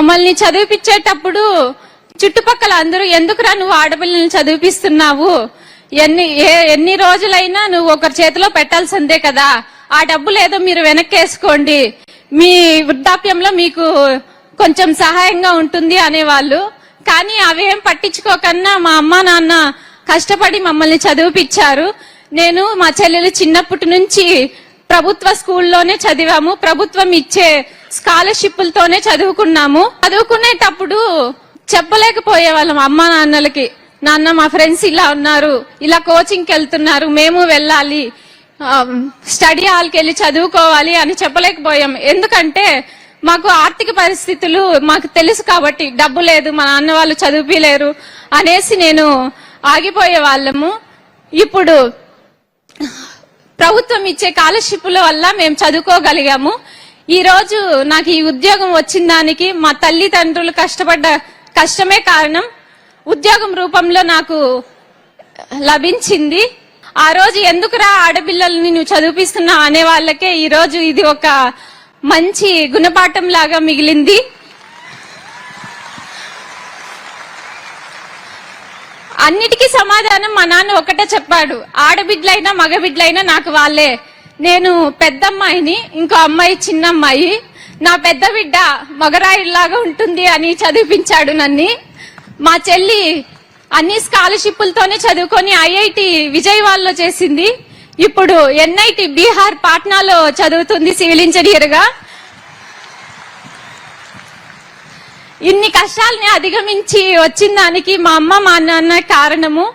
మమ్మల్ని చదివిపించేటప్పుడు చుట్టుపక్కల అందరూ ఎందుకురా నువ్వు ఆడపిల్లల్ని చదివిపిస్తున్నావు? ఎన్ని ఏ- ఎన్ని రోజులైనా నువ్వు ఒకరి చేతిలో పెట్టాల్సిందే కదా. ఆ డబ్బు లేదో మీరు వెనక్కేసుకోండి. మీ వృద్ధాప్యంలో మీకు కొంచెం సహాయంగా ఉంటుంది అనేవాళ్ళు. కానీ అవేం పట్టించుకోకన్నా మా అమ్మ నాన్న కష్టపడి మమ్మల్ని చదివిపించారు. నేను మా చెల్లెలు చిన్నప్పటి నుంచి ప్రభుత్వ స్కూల్లోనే చదివాము. ప్రభుత్వం ఇచ్చే స్కాలర్షిప్లతోనే చదువుకున్నాము. చదువుకునేటప్పుడు చెప్పలేకపోయే వాళ్ళం అమ్మ నాన్నలకి. నాన్న మా ఫ్రెండ్స్ ఇలా ఉన్నారు ఇలా కోచింగ్కి వెళ్తున్నారు మేము వెళ్ళాలి స్టడీ హాల్కి వెళ్ళి చదువుకోవాలి అని చెప్పలేకపోయాం. ఎందుకంటే మాకు ఆర్థిక పరిస్థితులు మాకు తెలుసు కాబట్టి డబ్బు లేదు మా నాన్న వాళ్ళు చదివిలేరు అనేసి నేను ఆగిపోయే వాళ్ళము ఇప్పుడు ప్రభుత్వం ఇచ్చే స్కాలర్షిప్ల వల్ల మేము చదువుకోగలిగాము. ఈరోజు నాకు ఈ ఉద్యోగం వచ్చిన దానికి మా తల్లిదండ్రులు కష్టపడ్డ కష్టమే కారణం. ఉద్యోగం రూపంలో నాకు లభించింది. ఆ రోజు ఎందుకురా ఆడపిల్లల్ని నువ్వు చదివిస్తున్నావు అనే వాళ్ళకే ఈరోజు ఇది ఒక మంచి గుణపాఠం లాగా మిగిలింది. అన్నిటికీ సమాధానం మా నాన్న ఒకటే చెప్పాడు. ఆడబిడ్లైనా మగబిడ్లైనా నాకు వాళ్ళే. నేను పెద్దమ్మాయిని ఇంకో అమ్మాయి చిన్న అమ్మాయి నా పెద్ద బిడ్డ మగరాయిలాగా ఉంటుంది అని చదివించాడు నన్ని. మా చెల్లి అన్ని స్కాలర్షిప్లతోనే చదువుకొని ఐఐటి విజయవాడలో చేసింది. ఇప్పుడు ఎన్ఐటి బీహార్ పాట్నాలో చదువుతుంది సివిల్ ఇంజనీర్గా. ఇన్ని కష్టాలని అధిగమించి వచ్చిన దానికి మా అమ్మ మా నాన్న కారణము.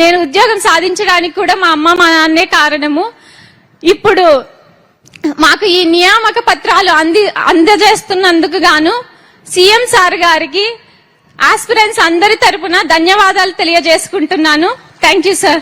నేను ఉద్యోగం సాధించడానికి కూడా మా అమ్మ మా నాన్నే కారణము. ఇప్పుడు మాకు ఈ నియామక పత్రాలు అంది అందజేస్తున్నందుకు గాను సీఎం సార్ గారికి ఆస్పిరెంట్స్ అందరి తరపున ధన్యవాదాలు తెలియజేసుకుంటున్నాను. Thank you sir.